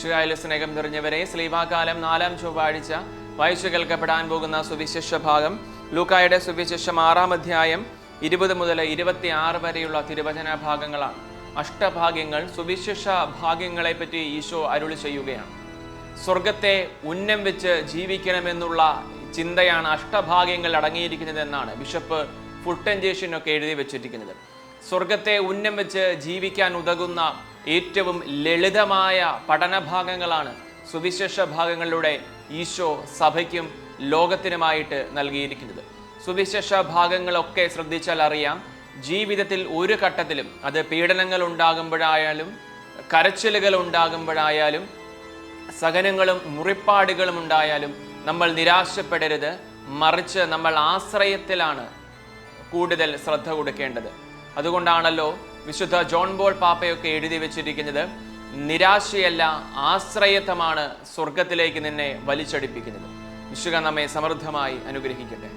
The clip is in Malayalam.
ഷിയായിലെ സ്നേഹം നിറഞ്ഞവരെ സ്ലീവാകാലം നാലാം ചൊവ്വാഴ്ച വായിച്ചു കേൾക്കപ്പെടാൻ പോകുന്ന സുവിശേഷ ഭാഗം ലൂക്കായുടെ സുവിശേഷം ആറാം അധ്യായം ഇരുപത് മുതൽ ഇരുപത്തി ആറ് വരെയുള്ള തിരുവചന ഭാഗങ്ങളാണ്. അഷ്ടഭാഗ്യങ്ങൾ സുവിശേഷ ഭാഗ്യങ്ങളെ പറ്റി ഈശോ അരുളി ചെയ്യുകയാണ്. സ്വർഗത്തെ ഉന്നം വെച്ച് ജീവിക്കണമെന്നുള്ള ചിന്തയാണ് അഷ്ടഭാഗ്യങ്ങൾ അടങ്ങിയിരിക്കുന്നതെന്നാണ് ബിഷപ്പ് ഫുട്ടൻജേഷനൊക്കെ എഴുതി വെച്ചിരിക്കുന്നത്. സ്വർഗത്തെ ഉന്നം വെച്ച് ജീവിക്കാൻ ഉതകുന്ന ഏറ്റവും ലളിതമായ പഠനഭാഗങ്ങളാണ് സുവിശേഷ ഭാഗങ്ങളിലൂടെ ഈശോ സഭയ്ക്കും ലോകത്തിനുമായിട്ട് നൽകിയിരിക്കുന്നത്. സുവിശേഷ ഭാഗങ്ങളൊക്കെ ശ്രദ്ധിച്ചാൽ അറിയാം ജീവിതത്തിൽ ഒരു ഘട്ടത്തിലും അത് പീഡനങ്ങൾ ഉണ്ടാകുമ്പോഴായാലും കരച്ചിലുകൾ ഉണ്ടാകുമ്പോഴായാലും സഹനങ്ങളും മുറിപ്പാടുകളും ഉണ്ടായാലും നമ്മൾ നിരാശപ്പെടരുത് മറിച്ച് നമ്മൾ ആശ്രയത്തിലാണ് കൂടുതൽ ശ്രദ്ധ കൊടുക്കേണ്ടത്. അതുകൊണ്ടാണല്ലോ വിശുദ്ധ ജോൺ ബോൾ പാപ്പയൊക്കെ എഴുതി വെച്ചിരിക്കുന്നത് നിരാശയല്ല ആശ്രയത്വമാണ് സ്വർഗത്തിലേക്ക് നിന്നെ വലിച്ചടിപ്പിക്കുന്നത്. വിശുഖ നമ്മെ സമൃദ്ധമായി അനുഗ്രഹിക്കട്ടെ.